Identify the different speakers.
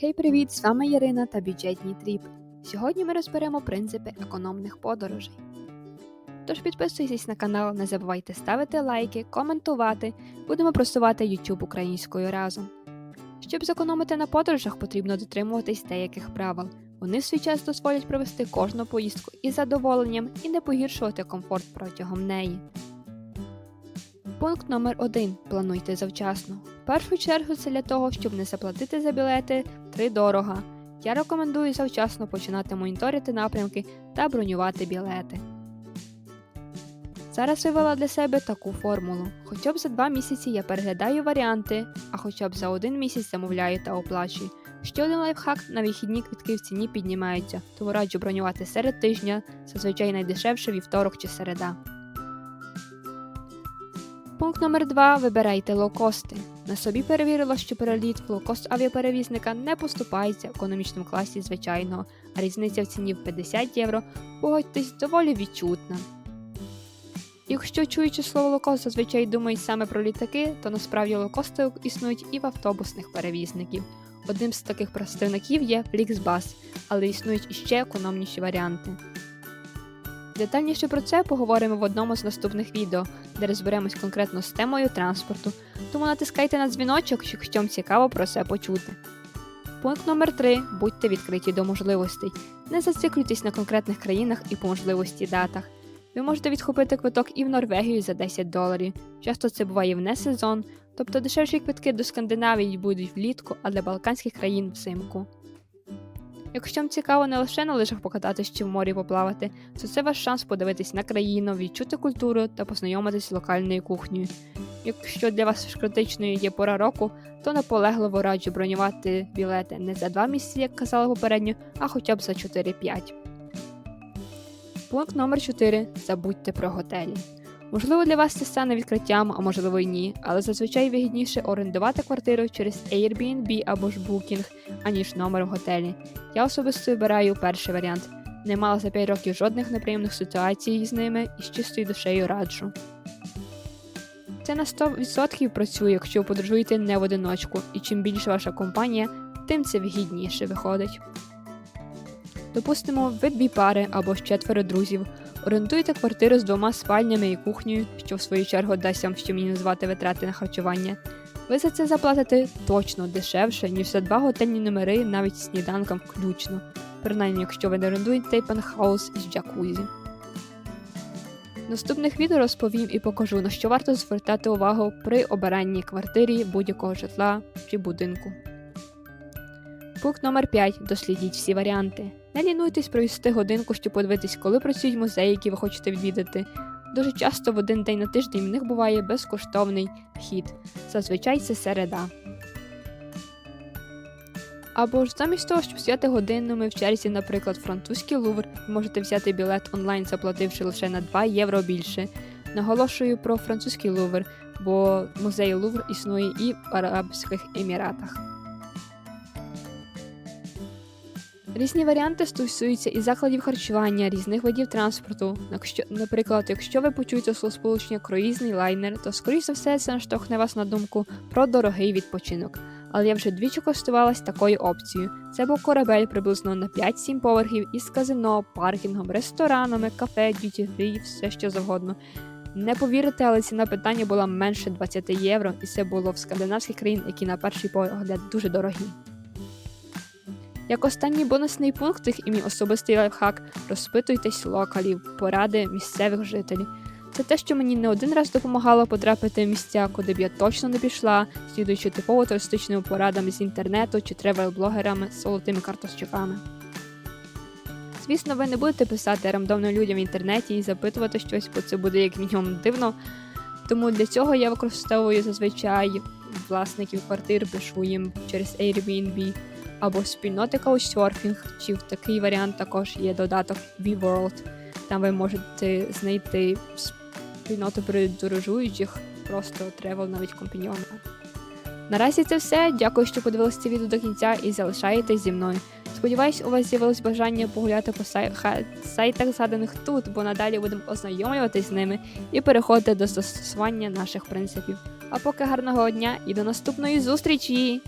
Speaker 1: Хей, привіт! З вами Ярина та бюджетні тріп. Сьогодні ми розберемо принципи економних подорожей. Тож підписуйтесь на канал, не забувайте ставити лайки, коментувати, будемо просувати YouTube українською разом. Щоб зекономити на подорожах, потрібно дотримуватись деяких правил. Вони в свій час дозволять провести кожну поїздку із задоволенням і не погіршувати комфорт протягом неї. Пункт номер 1. Плануйте завчасно. Першу чергу це для того, щоб не заплатити за білети дорого. Я рекомендую завчасно починати моніторити напрямки та бронювати білети. Зараз вивела для себе таку формулу. Хоча б за 2 місяці я переглядаю варіанти, а хоча б за один місяць замовляю та оплачую. Ще один лайфхак на вихідні квитки в ціні піднімаються, тому раджу бронювати серед тижня, зазвичай найдешевше вівторок чи середа. Пункт номер 2. Вибирайте лоукости. На собі перевірила, що переліт в лоукост авіаперевізника не поступається в економічному класі звичайного, а різниця в ціні в 50 євро, погодьтесь, доволі відчутна. Якщо чуючи слово лоукост зазвичай думають саме про літаки, то насправді лоукости існують і в автобусних перевізників. Одним з таких представників є Flixbus, але існують іще економніші варіанти. Детальніше про це поговоримо в одному з наступних відео, де розберемось конкретно з темою транспорту, тому натискайте на дзвіночок, якщо вам цікаво про це почути. Пункт номер 3. Будьте відкриті до можливостей. Не зациклюйтесь на конкретних країнах і по можливості датах. Ви можете відхопити квиток і в Норвегію за 10 доларів. Часто це буває в не сезон, тобто дешевші квитки до Скандинавії будуть влітку, а для Балканських країн взимку. Якщо вам цікаво не лише на лижах покататись чи в морі поплавати, то це ваш шанс подивитись на країну, відчути культуру та познайомитись з локальною кухнею. Якщо для вас критичною є пора року, то наполегливо раджу бронювати білети не за 2 місяці, як казала попередньо, а хоча б за 4-5. Пункт номер 4. Забудьте про готелі. Можливо, для вас це стане відкриттям, а можливо й ні, але зазвичай вигідніше орендувати квартиру через Airbnb або ж Booking, аніж номер в готелі. Я особисто вибираю перший варіант. Не мала за 5 років жодних неприємних ситуацій з ними і з чистою душею раджу. Це на 100% працює, якщо ви подорожуєте не в одиночку, і чим більше ваша компанія, тим це вигідніше виходить. Допустимо, ви дві пари або ж четверо друзів. Орендуєте квартиру з двома спальнями і кухнею, що в свою чергу дасть вам що мінімізувати витрати на харчування. Ви за це заплатите точно дешевше, ніж за два готельні номери навіть з сніданком включно, принаймні якщо ви не орендуєте пентхаус з джакузі. Наступних відео розповім і покажу, на що варто звертати увагу при обиранні квартирі будь-якого житла чи будинку. Пункт номер 5. Дослідіть всі варіанти. Не лінуйтесь провести годинку, щоб подивитись, коли працюють музеї, які ви хочете відвідати. Дуже часто в один день на тиждень в них буває безкоштовний вхід. Зазвичай це середа. Або ж замість того, щоб взяти годинами в черзі, наприклад, французький лувр, ви можете взяти білет онлайн, заплативши лише на 2 євро більше. Наголошую про французький лувр, бо музей Лувр існує і в Арабських Еміратах. Різні варіанти стосуються і закладів харчування, різних видів транспорту. Наприклад, якщо ви почуєте словосполучення круїзний лайнер, то скоріш за все це наштовхне вас на думку про дорогий відпочинок. Але я вже двічі користувалась такою опцією. Це був корабель приблизно на 5-7 поверхів із казино, паркінгом, ресторанами, кафе, дюті фрі, все що завгодно. Не повірите, але ціна питання була менше 20 євро, і це було в скандинавських країн, які на перший погляд дуже дорогі. Як останній бонусний пункт і мій особистий лайфхак, розпитуйтесь локалів, поради місцевих жителів. Це те, що мені не один раз допомагало потрапити в місця, куди б я точно не пішла, слідуючи типово туристичними порадами з інтернету чи тревел-блогерами з золотими карточками. Звісно, ви не будете писати рандомним людям в інтернеті і запитувати щось, бо це буде як мінімум дивно. Тому для цього я використовую зазвичай власників квартир, пишу їм через Airbnb або спільноти Couchsurfing, чи в такий варіант також є додаток WeWorld. Там ви можете знайти спільноту подорожуючих, просто тревел навіть компаньйона. Наразі це все. Дякую, що подивилися це відео до кінця і залишаєтесь зі мною. Сподіваюсь, у вас з'явилось бажання погуляти по сай... сайтах, згаданих тут, бо надалі будемо ознайомлюватись з ними і переходити до застосування наших принципів. А поки гарного дня і до наступної зустрічі!